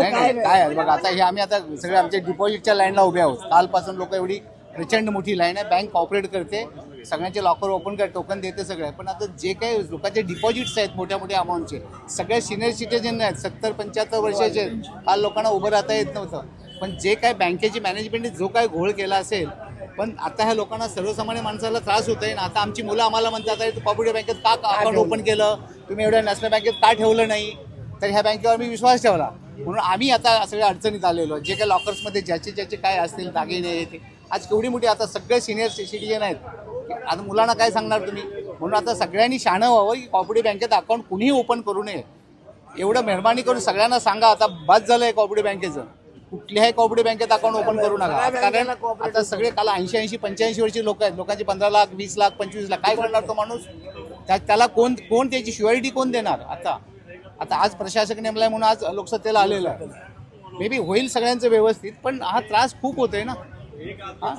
नाही, काय नाही, काय आहे? बघा आता हे आम्ही आता सगळे आमच्या डिपॉझिटच्या लाईनला उभे आहोत. कालपासून लोक एवढी प्रचंड मोठी लाईन आहे. बँक ऑपरेट करते. सगळ्यांचे लॉकर ओपन कर टोकन देते सगळे. पण आता जे काही लोकांचे डिपॉझिट्स आहेत मोठ्या मोठ्या अमाऊंटचे सगळे सिनियर सिटीजन आहेत. सत्तर पंच्याहत्तर वर्षाचे आहेत. काल लोकांना उभं राहता येत नव्हतं. पण जे काय बँकेची मॅनेजमेंटने जो काय घोळ केला असेल पण आता ह्या लोकांना सर्वसामान्य माणसाला त्रास होत आहे ना. आता आमची मुलं आम्हाला म्हणतात "अरे, तू कॉपरेटिव्ह बँकेत का अकाउंट ओपन केलं? तुम्ही एवढ्या नॅशनल बँकेत का ठेवलं नाही? तर ह्या बँकेवर मी विश्वास ठेवला. म्हणून आम्ही आता सगळ्या अडचणीत आलेलो आहे. जे काही लॉकर्समध्ये ज्याचे ज्याचे काय असतील दागिने हे ते. आज केवढी मोठी आता सगळे सिनियर सिटीजन आहेत. आता मुलांना काय सांगणार तुम्ही? म्हणून आता सगळ्यांनी शहाणं व्हावं की कॉपरेटिव्ह बँकेत अकाउंट कुणीही ओपन करू नये. एवढं मेहरबानी करून सगळ्यांना सांगा आता बस झालंय कॉपरेटिव्ह बँकेचं. कुठल्याही कॉपरेटिव्ह बँकेत अकाउंट ओपन करू नका. कारण आता सगळे काल ऐंशी ऐंशी पंच्याऐंशी वर्षी लोक आहेत. लोकांचे पंधरा लाख वीस लाख पंचवीस लाख काय करणार तो माणूस? त्या- त्याला कोण कोण त्याची शुअरिटी कोण देणार? आता. आता आज प्रशासक नेमलाय म्हणून आज लोकसत्तेला आलेलं आहे. मे बी होईल सगळ्यांचं व्यवस्थित पण हा त्रास खूप होतोय ना? हा?